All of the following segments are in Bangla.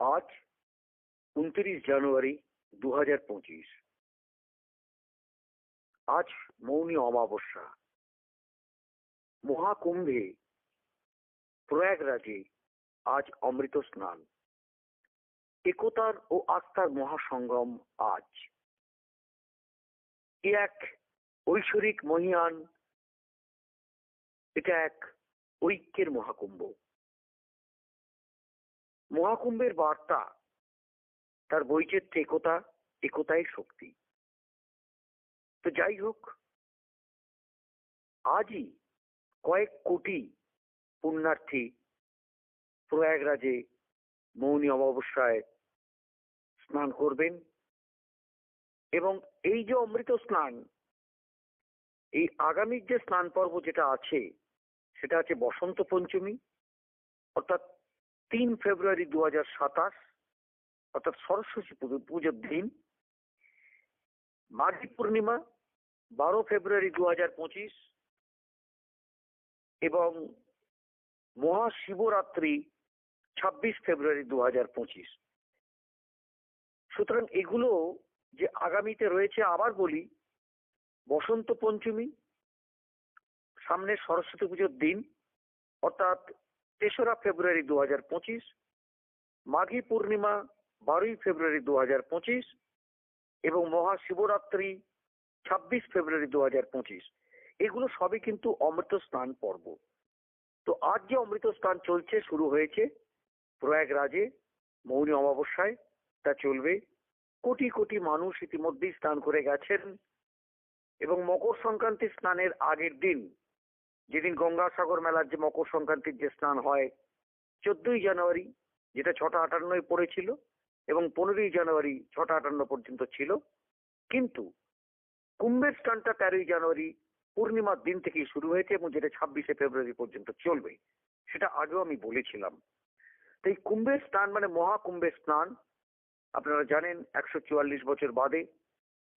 আজ উনত্রিশ জানুয়ারি দু হাজার পঁচিশ। আজ মৌনী অমাবস্যা। মহাকুম্ভে প্রয়াগরাজে আজ অমৃত স্নান। একতার ও আস্থার মহাসংগ্রাম আজ। এ এক ঐশ্বরিক মহিয়ান, এটা এক ঐক্যের মহাকুম্ভ। মহাকুম্ভের বার্তা, তার বৈচিত্র্য, একতা, একতাই শক্তি। তো যাই হোক, আজই কয়েক কোটি পুণ্যার্থী প্রয়াগরাজে মৌনী অমাবস্যায় স্নান করবেন এবং এই যে অমৃত স্নান, এই আগামীর যে স্নান পর্ব যেটা আছে, সেটা আছে বসন্ত পঞ্চমী, অর্থাৎ তিন ফেব্রুয়ারি দু হাজার সাতাশ, অর্থাৎ সরস্বতী পুজো, পুজোর দিন, মাঘী পূর্ণিমা, বারো ফেব্রুয়ারি দু হাজার পঁচিশ এবং মহাশিবরাত্রি, ছাব্বিশ ফেব্রুয়ারি দু হাজার পঁচিশ। সুতরাং এগুলো যে আগামীতে রয়েছে, আবার বলি, বসন্ত পঞ্চমী, সামনে সরস্বতী পুজোর দিন, অর্থাৎ তেসরা ফেব্রুয়ারি দু হাজার পঁচিশ, মাঘী পূর্ণিমা বারোই ফেব্রুয়ারি দু হাজার পঁচিশ এবং মহাশিবরাত্রি ছাব্বিশ ফেব্রুয়ারি দু হাজার পঁচিশ। এগুলো সবই কিন্তু অমৃত স্নান পর্ব। তো আজ যে অমৃত স্নান চলছে, শুরু হয়েছে, প্রয়াগরাজে, মৌনী অমাবস্যায়, তা চলবে। কোটি কোটি মানুষ ইতিমধ্যেই স্নান করে গেছেন এবং মকর সংক্রান্তি স্নানের আগের দিন যেদিন গঙ্গাসাগর মেলার যে মকর সংক্রান্তির যে স্নান হয়, চোদ্দই জানুয়ারি, যেটা ছটা আটান্নয় পড়েছিল এবং পনেরোই জানুয়ারি ছটা আটান্ন পর্যন্ত ছিল, কিন্তু কুম্ভের স্নানটা তেরোই জানুয়ারি পূর্ণিমার দিন থেকেই শুরু হয়েছে এবং যেটা ছাব্বিশে ফেব্রুয়ারি পর্যন্ত চলবে, সেটা আগেও আমি বলেছিলাম। তাই কুম্ভের স্নান মানে মহাকুম্ভের স্নান, আপনারা জানেন একশো চুয়াল্লিশ বছর বাদে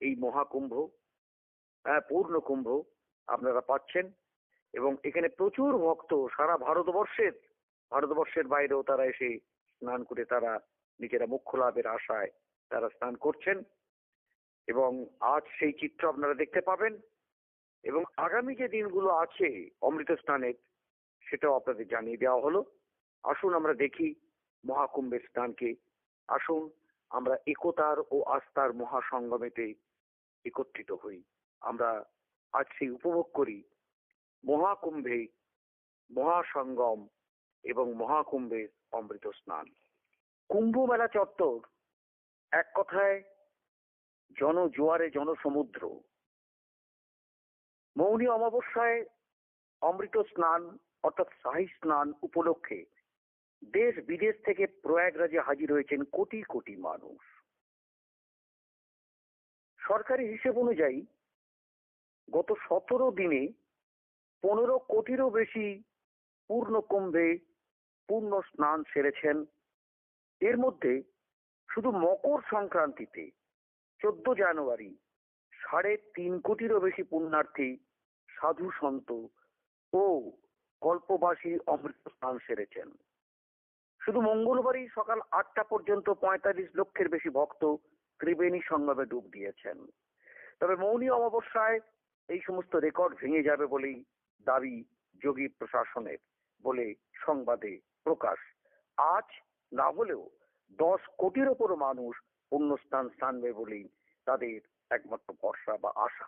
এই মহাকুম্ভ হ্যাঁ পূর্ণ কুম্ভ আপনারা পাচ্ছেন। এবং এখানে প্রচুর ভক্ত সারা ভারতবর্ষের ভারতবর্ষের বাইরেও তারা এসে স্নান করে তারা নিজেরা মুখ্য লাভের আশায় তারা স্নান করছেন। এবং আজ সেই চিত্র আপনারা দেখতে পাবেন। এবং আগামী যে দিনগুলো আছে অমৃত স্নানের, সেটাও আপনাদের জানিয়ে দেওয়া হলো। আসুন আমরা দেখি মহাকুম্ভের স্নানকে। আসুন আমরা একতার ও আস্থার মহাসঙ্গমেতে একত্রিত হই। আমরা আজ সেই উপভোগ করি। মহাকুম্ভে মহাসঙ্গম এবং মহাকুম্ভের অমৃত স্নান। কুম্ভ মেলা চত্বর এক কথায় জনজোয়ারে জনসমুদ্র। মৌনী অমাবস্যায় অমৃত স্নান অর্থাৎ শাহী স্নান উপলক্ষে দেশ বিদেশ থেকে প্রয়াগরাজে হাজির হয়েছেন কোটি কোটি মানুষ। সরকারি হিসেব অনুযায়ী গত সতেরো দিনে পনেরো কোটিরও বেশি পূর্ণ কুম্ভে পূর্ণ স্নান সেরেছেন। এর মধ্যে শুধু মকর সংক্রান্তিতে চোদ্দ জানুয়ারি সাড়ে তিন কোটিরও বেশি পুণ্যার্থী, সাধু সন্ত ও কল্পবাসী অমৃত স্নান সেরেছেন। শুধু মঙ্গলবারই সকাল আটটা পর্যন্ত পঁয়তাল্লিশ লক্ষের বেশি ভক্ত ত্রিবেণী সঙ্গমে ডুব দিয়েছেন। তবে মৌনী অমাবস্যায় এই সমস্ত রেকর্ড ভেঙে যাবে বলেই দাবি যোগী প্রশাসনের বলে সংবাদে প্রকাশ। আজ না হলেও দশ কোটির ওপর মানুষ পুণ্যস্থান স্থানবে বলেই তাদের একমাত্র ভরসা বা আশা।